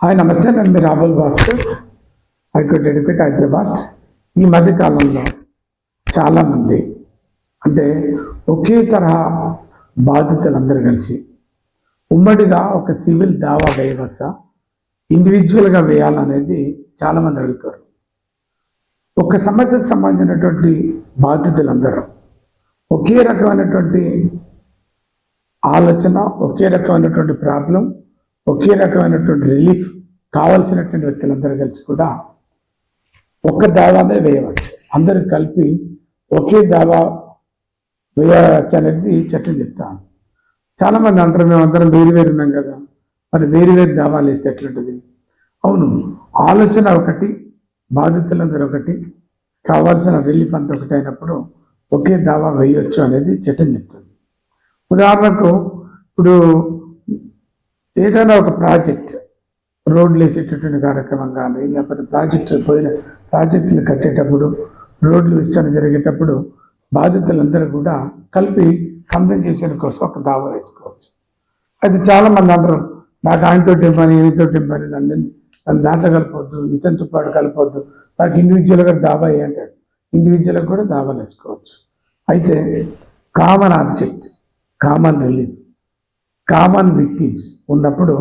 Hi నమస్తే నేను మీ Rahul Bhaskar high court advocate Hyderabad ఈ మధ్య కాలంలో చాలామంది అంటే ఒకే తరహా బాధితులందరూ కలిసి ఉమ్మడిగా ఒక సివిల్ దావా వేయవచ్చా? ఇండివిజువల్గా వేయాలనేది చాలామంది అడుగుతారు. ఒక సమస్యకు సంబంధించినటువంటి బాధితులందరూ ఒకే రకమైనటువంటి ఆలోచన ఒకే రకమైనటువంటి ప్రాబ్లం ఒకే రకమైనటువంటి రిలీఫ్ కావలసినటువంటి వ్యక్తులందరూ కలిసి కూడా ఒక్క దావానే వేయవచ్చు. అందరూ కలిపి ఒకే దావా వేయవచ్చు అనేది చట్టం చెప్తాను. చాలామంది అంటారు మేము అందరం వేరు వేరు ఉన్నాం కదా మరి వేరు వేరు దావాలు వేస్తే ఎట్లుంటుంది? అవును ఆలోచన ఒకటి బాధితులందరూ ఒకటి కావాల్సిన రిలీఫ్ అంతా ఒకటి అయినప్పుడు ఒకే దావా వేయొచ్చు అనేది చట్టం చెప్తుంది. ఉదాహరణకు ఇప్పుడు ఏదైనా ఒక ప్రాజెక్ట్ రోడ్లు వేసేటటువంటి కార్యక్రమం కానీ లేకపోతే ప్రాజెక్టులు పోయిన ప్రాజెక్టులు కట్టేటప్పుడు రోడ్లు విస్తరణ జరిగేటప్పుడు బాధితులందరూ కూడా కలిపి కంపెన్సేషన్ కోసం ఒక దావా వేసుకోవచ్చు. అయితే చాలా మంది అంటారు నాకు ఆయనతో పని ఈయనతో పని నన్ను నన్ను దాంట్లో కలపొద్దు ఇతనితో పాటు కలపొద్దు నాకు ఇండివిజువల్గా దావా అంటాడు? ఇండివిజువల్గా కూడా దావాలు వేసుకోవచ్చు. అయితే common object common relief common victims ఉన్నప్పుడు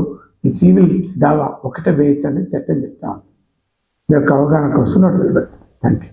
ఈ సివిల్ దావా ఒకటే వేయచ్చు అని చట్టం చెప్తాను మీ యొక్క అవగాహన కోసం నోట్ థ్యాంక్ యూ